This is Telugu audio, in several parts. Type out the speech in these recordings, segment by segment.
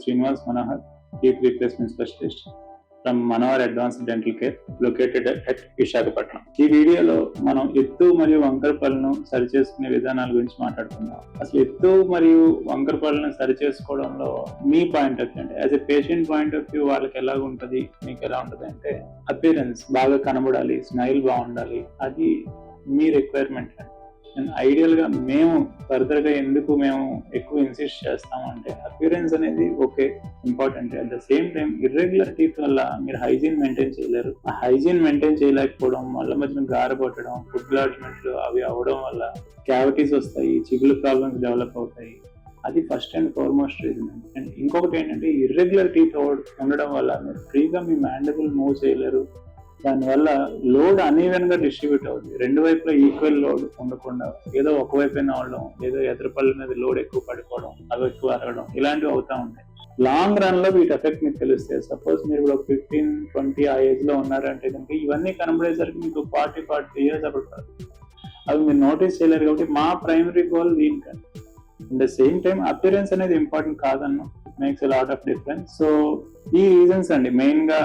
Srinivas Manohar, teeth replacement specialist from Manohar Advanced Dental Care, located at Visakhapatnam ఈ వీడియోలో మనం ఎత్తు మరియు వంకర పళ్ళను సరిచేసుకునే విధానాల గురించి మాట్లాడుకుందాం. అసలు ఎత్తు మరియు వంకర పళ్ళను సరిచేసుకోవడంలో మీ పాయింట్ ఆఫ్ వ్యూ అంటే as a patient point of view వాళ్ళకి ఎలా ఉంటుంది మీకు ఎలా ఉంటుంది అంటే అపియరెన్స్ బాగా కనబడాలి స్మైల్ బాగుండాలి అది మీ రిక్వైర్మెంట్ అండి అండ్ ఐడియల్గా మేము ఫర్దర్గా ఎందుకు మేము ఎక్కువ ఇన్సిస్ట్ చేస్తామంటే అప్యూరెన్స్ అనేది okay important at the same time irregularities వల్ల మీరు హైజీన్ మెయింటైన్ చేయలేరు. ఆ హైజీన్ మెయింటైన్ చేయలేకపోవడం వల్ల మధ్యన గారపట్టడం ఫుడ్ లాడ్జ్మెంట్లు అవి అవడం వల్ల క్యావిటీస్ వస్తాయి చిగులు ప్రాబ్లమ్స్ డెవలప్ అవుతాయి. అది first and foremost reason and ఇంకొకటి ఏంటంటే ఇర్రెగ్యులర్ టీత్ ఉండడం వల్ల మీరు ఫ్రీగా మీ మ్యాండబుల్ మూవ్ చేయలేరు. దానివల్ల లోడ్ అనీవెన్గా డిస్ట్రిబ్యూట్ అవుతుంది రెండు వైపులా ఈక్వల్ లోడ్ ఉండకుండా ఏదో ఒకవైపైన అవడం ఏదో ఎదురుపల్లి మీద లోడ్ ఎక్కువ పడిపోవడం అవి ఎక్కువ అరగడం ఇలాంటివి అవుతా ఉంటాయి. లాంగ్ రన్లో వీటి ఎఫెక్ట్ మీకు తెలుస్తాయి సపోజ్ మీరు ఇప్పుడు ఫిఫ్టీన్ ట్వంటీ ఆ ఏజ్లో ఉన్నారంటే కనుక ఇవన్నీ కనబడేసరికి మీకు ఫార్టీ ఫార్టీ ఇయర్స్ అప్పుడు అవి మీరు నోటీస్ చేయలేరు కాబట్టి మా primary goal దీనికండి at the same time appearance అనేది ఇంపార్టెంట్ కాదన్నా. Makes lot of difference so ఈ రీజన్స్ అండి. మెయిన్గా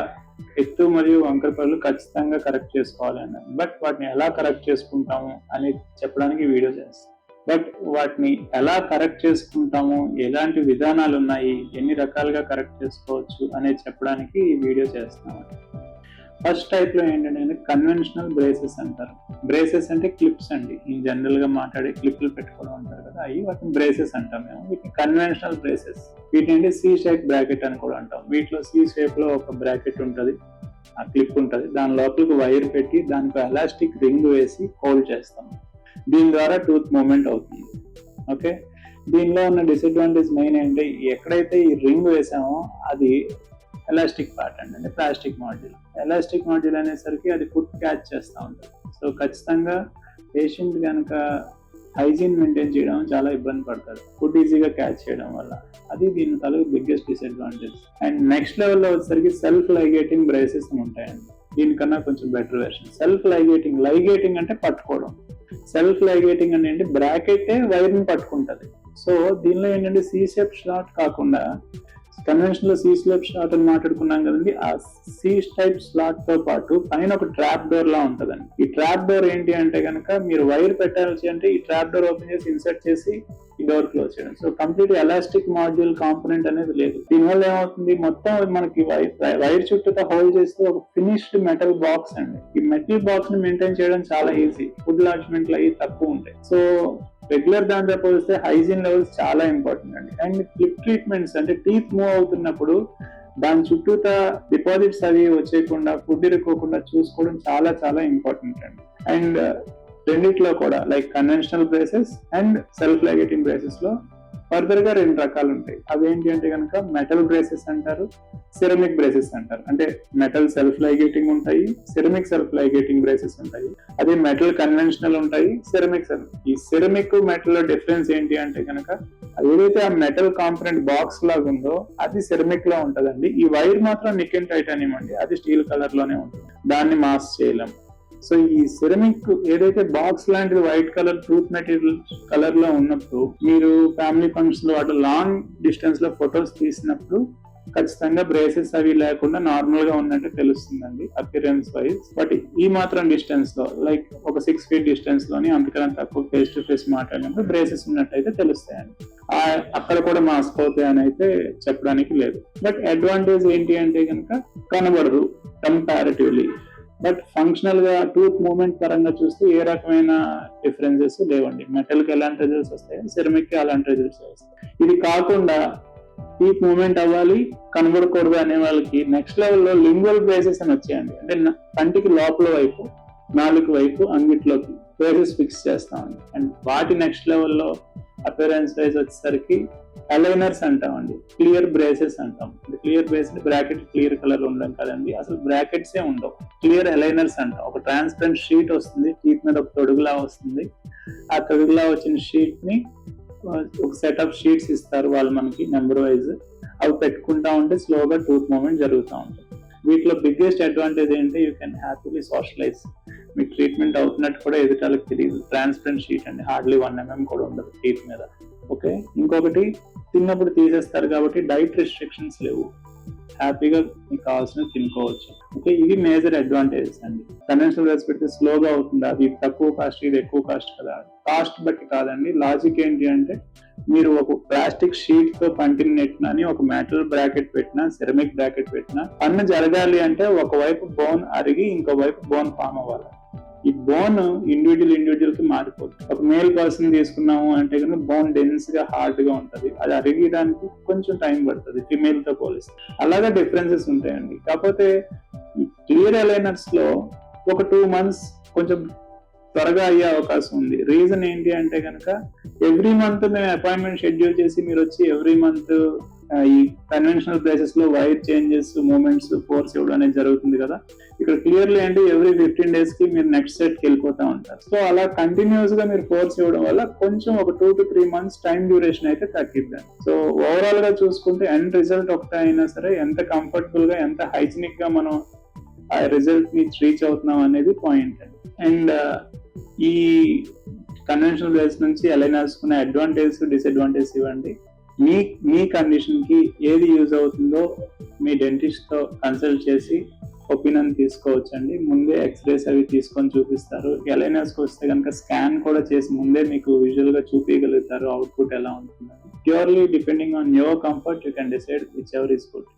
ఎత్తు మరియు వంకర పనులు ఖచ్చితంగా కరెక్ట్ చేసుకోవాలి అన్నారు. బట్ వాటిని ఎలా కరెక్ట్ చేసుకుంటాము అని చెప్పడానికి వీడియో చేస్తాం బట్ వాటిని ఎలా కరెక్ట్ చేసుకుంటాము ఎలాంటి విధానాలు ఉన్నాయి ఎన్ని రకాలుగా కరెక్ట్ చేసుకోవచ్చు అనేది చెప్పడానికి ఈ వీడియో చేస్తున్నాం ఫస్ట్ టైప్లో ఏంటంటే కన్వెన్షనల్ బ్రేసెస్ అంటారు. బ్రేసెస్ అంటే క్లిప్స్ అండి. ఇన్ జనరల్గా మాట్లాడే క్లిప్లు పెట్టుకోవడం అంటారు కదా అవి వాటిని బ్రేసెస్ అంటాం మేము. వీటిని కన్వెన్షనల్ బ్రేసెస్ వీటిని సి షేప్ బ్రాకెట్ అని కూడా అంటాం. వీటిలో సి షేప్లో ఒక బ్రాకెట్ ఉంటుంది. ఆ క్లిప్ ఉంటుంది. దాని లోపలికి వైర్ పెట్టి దానికి ఎలాస్టిక్ రింగ్ వేసి హోల్డ్ చేస్తాం. దీని ద్వారా టూత్ మూమెంట్ అవుతుంది. ఓకే? దీనిలో ఉన్న డిసడ్వాంటేజ్ మెయిన్ ఏంటంటే ఎక్కడైతే ఈ రింగ్ వేసామో అది ఎలాస్టిక్ పార్ట్ అండి. అంటే ప్లాస్టిక్ మాడ్యూల్ ఎలాస్టిక్ మాడ్యూల్ అనేసరికి అది ఫుడ్ క్యాచ్ చేస్తూ ఉంటుంది. సో ఖచ్చితంగా పేషెంట్ కనుక హైజీన్ మెయింటైన్ చేయడం చాలా ఇబ్బంది పడతారు. ఫుడ్ ఈజీగా క్యాచ్ చేయడం వల్ల. అది దీని తలకు బిగ్గెస్ట్ డిసడ్వాంటేజ్ అండ్ నెక్స్ట్ లెవెల్లో వచ్చేసరికి సెల్ఫ్ లైగేటింగ్ బ్రేసెస్ ఉంటాయండి. దీనికన్నా కొంచెం better version self ligating ligating అంటే పట్టుకోవడం. సెల్ఫ్ లైగేటింగ్ అంటే ఏంటి? బ్రాకెటే వైర్ని పట్టుకుంటుంది. సో దీనిలో ఏంటంటే సీ షేప్ షాట్ కాకుండా కన్వెన్షన్లో సీ స్లాబ్ స్లాట్ అని మాట్లాడుకున్నాం కదండి. ఆ సీ టైప్ స్లాట్తో పాటు పైన ఒక ట్రాప్ డోర్ లా ఉంటదండి. ఈ ట్రాప్ డోర్ ఏంటి అంటే కనుక మీరు వైర్ పెట్టాల్సి అంటే ఈ ట్రాప్ డోర్ ఓపెన్ చేసి ఇన్సర్ట్ చేసి ఈ డోర్ క్లోజ్ చేయడం. So complete elastic module component అనేది లేదు. దీనివల్ల ఏమవుతుంది? మొత్తం మనకి వైర్ చుట్టూతో హోల్డ్ చేస్తే ఒక ఫినిష్డ్ మెటల్ బాక్స్ అండి. ఈ మెటల్ బాక్స్ని మెయింటైన్ చేయడం చాలా ఈజీ ఫుడ్ లాడ్జ్మెంట్లు అవి తక్కువ ఉంటాయి. సో రెగ్యులర్ దాంతో పోలిస్తే హైజీన్ లెవెల్స్ చాలా ఇంపార్టెంట్ అండి. అండ్ క్లిప్ ట్రీట్మెంట్స్ అంటే టీత్ మూవ్ అవుతున్నప్పుడు దాని చుట్టూత డిపాజిట్స్ అవి వచ్చేయకుండా ఫుడ్ ఇరుక్కోకుండా చూసుకోవడం చాలా చాలా ఇంపార్టెంట్ అండి. అండ్ uh, రెండిట్లో కూడా like conventional braces and self ligating బ్రేసెస్లో ఫర్దర్గా రెండు రకాలు ఉంటాయి అవేంటి అంటే కనుక మెటల్ బ్రేసెస్ అంటారు సిరమిక్ బ్రేసెస్ అంటారు. అంటే మెటల్ సెల్ఫ్ లైగేటింగ్ ఉంటాయి సిరమిక్ సెల్ఫ్ లైగేటింగ్ బ్రేసెస్ ఉంటాయి. అదే మెటల్ కన్వెన్షనల్ ఉంటాయి సిరమిక్ ఈ సిరమిక్ మెటల్ డిఫరెన్స్ ఏంటి అంటే కనుక ఏదైతే ఆ మెటల్ కాంపనెంట్ బాక్స్ లాగా ఉందో అది సిరమిక్లో ఉంటదండి. ఈ వైర్ మాత్రం నికెన్ టైటానియం అండి. అది స్టీల్ కలర్లోనే ఉంటుంది. దాన్ని మాస్ చేయలేము. సో ఈ సిరమిక్ ఏదైతే బాక్స్ లాంటిది వైట్ కలర్ ట్రూత్ మెటీరియల్ కలర్లో ఉన్నప్పుడు మీరు ఫ్యామిలీ ఫంక్షన్లో అటు లాంగ్ డిస్టెన్స్లో ఫొటోస్ తీసినప్పుడు ఖచ్చితంగా బ్రేసెస్ అవి లేకుండా నార్మల్గా ఉన్నట్టు తెలుస్తుందండి అపిరెన్స్ వైజ్ బట్ ఈ మాత్రం డిస్టెన్స్లో లైక్ ఒక సిక్స్ ఫీట్ డిస్టెన్స్లోని అంతకన్నా తక్కువ ఫేస్ టు ఫేస్ మాట్లాడినప్పుడు బ్రేసెస్ ఉన్నట్టయితే తెలుస్తాయండి. అక్కడ కూడా మాస్క్ అవుతాయి అని అయితే చెప్పడానికి లేదు. బట్ అడ్వాంటేజ్ ఏంటి అంటే కనుక కనబడదు కంపారిటివ్లీ బట్ ఫంక్షనల్గా టూత్ మూమెంట్ పరంగా చూస్తే ఏ రకమైన డిఫరెన్సెస్ లేవండి. మెటల్కి ఎలాంటి రిజల్ట్స్ వస్తాయి? సిరమిక్కి అలాంటి రిజల్ట్స్ వస్తాయి. ఇది కాకుండా టీత్ మూమెంట్ అవ్వాలి కనబడకూడదు అనే వాళ్ళకి నెక్స్ట్ లెవెల్లో లింగువల్ బ్రేసెస్ అని వచ్చాయండి. అంటే కంటికి లోపల వైపు నాలుగు వైపు అంగిట్లోకి బ్రేసెస్ ఫిక్స్ చేస్తామండి. అండ్ వాటి నెక్స్ట్ లెవెల్లో అపిరెన్స్ వైజ్ వచ్చేసరికి అలైనర్స్ అంటామండి క్లియర్ బ్రేసెస్ అంటాం. Clear braces bracket clear colour ఉండడం కదండి. అసలు బ్రాకెట్స్ ఉండవు. క్లియర్ అలైనర్స్ అంటాం. ఒక ట్రాన్స్పరెంట్ షీట్ వస్తుంది. టీత్ మీద ఒక తొడుగులా వస్తుంది. ఆ తొడుగులా వచ్చిన షీట్ని ఒక సెట్ ఆఫ్ షీట్స్ ఇస్తారు వాళ్ళు మనకి నెంబర్ వైజ్ అవి పెట్టుకుంటా ఉంటే స్లోగా టూత్ మూమెంట్ జరుగుతూ ఉంటుంది. వీటిలో బిగ్గెస్ట్ అడ్వాంటేజ్ ఏంటి? యూ కెన్ హ్యాపీలీ సోషలైజ్ మీకు ట్రీట్మెంట్ అవుతున్నట్టు కూడా ఎదుటాలకు తెలియదు. ట్రాన్స్పరెంట్ షీట్ అండి. హార్డ్లీ వన్ ఎంఎం కూడా ఉండదు టీత్ మీద. ఓకే? ఇంకొకటి తిన్నప్పుడు తీసేస్తారు కాబట్టి డైట్ రెస్ట్రిక్షన్స్ లేవు. హ్యాపీగా మీకు కావాల్సినవి తినుకోవచ్చు. ఓకే? ఇవి మేజర్ అడ్వాంటేజెస్ అండి. కన్వెన్షనల్ రైస్ పెడితే స్లోగా అవుతుందా? అది తక్కువ కాస్ట్ ఇది ఎక్కువ కాస్ట్ కదా? కాస్ట్ బట్టి కాదండి. లాజిక్ ఏంటి అంటే మీరు ఒక ప్లాస్టిక్ షీట్తో పంటిని నెట్టినా అని ఒక మెటల్ బ్రాకెట్ పెట్టినా సెరమిక్ బ్రాకెట్ పెట్టినా పన్ను జరగాలి అంటే ఒకవైపు బోన్ అరిగి ఇంకో వైపు బోన్ ఫామ్ అవ్వాలి. ఈ బోన్ ఇండివిజువల్ ఇండివిజువల్కి మారిపోతుంది ఒక మేల్ పర్సన్ తీసుకున్నాము అంటే కనుక బోన్ డెన్స్గా హార్డ్గా ఉంటది. అది అరిగడానికి కొంచెం టైం పడుతుంది ఫిమేల్తో పోలిస్తే. అలాగే డిఫరెన్సెస్ ఉంటాయండి. కాకపోతే ఈ క్లియర్ అలైనర్స్లో ఒక టూ మంత్స్ కొంచెం త్వరగా అయ్యే అవకాశం ఉంది. రీజన్ ఏంటి అంటే కనుక ఎవ్రీ మంత్ మేము అపాయింట్మెంట్ షెడ్యూల్ చేసి మీరు వచ్చి ఎవ్రీ మంత్ ఈ కన్వెన్షనల్ ప్లేసెస్లో వైర్ చేంజెస్ మూమెంట్స్ ఫోర్స్ ఇవ్వడం అనేది జరుగుతుంది కదా. ఇక్కడ క్లియర్లీ అంటే ఎవ్రీ ఫిఫ్టీన్ డేస్కి మీరు నెక్స్ట్ సెట్కి వెళ్ళిపోతా ఉంటారు. సో అలా కంటిన్యూస్గా మీరు ఫోర్స్ ఇవ్వడం వల్ల కొంచెం ఒక two to three months time duration అయితే తగ్గిద్దాం సో ఓవరాల్గా చూసుకుంటే ఎండ్ రిజల్ట్ ఒకటే అయినా సరే ఎంత కంఫర్టబుల్గా ఎంత హైజీనిక్గా మనం ఆ రిజల్ట్ని రీచ్ అవుతున్నాం అనేది పాయింట్ అండ్. ఈ కన్వెన్షనల్ బేస్ నుంచి ఎలా నేర్చుకునే అడ్వాంటేజ్ డిసడ్వాంటేజ్ ఇవ్వండి. మీ మీ కండిషన్కి ఏది యూజ్ అవుతుందో మీ డెంటిస్ట్తో కన్సల్ట్ చేసి ఒపీనియన్ తీసుకోవచ్చండి. ముందే ఎక్స్రేస్ అవి తీసుకొని చూపిస్తారు. ఎలైనస్కి వస్తే కనుక స్కాన్ కూడా చేసి ముందే మీకు విజువల్గా చూపించగలుగుతారు అవుట్పుట్ ఎలా ఉంటుంది purely depending on your comfort you can decide whichever is good.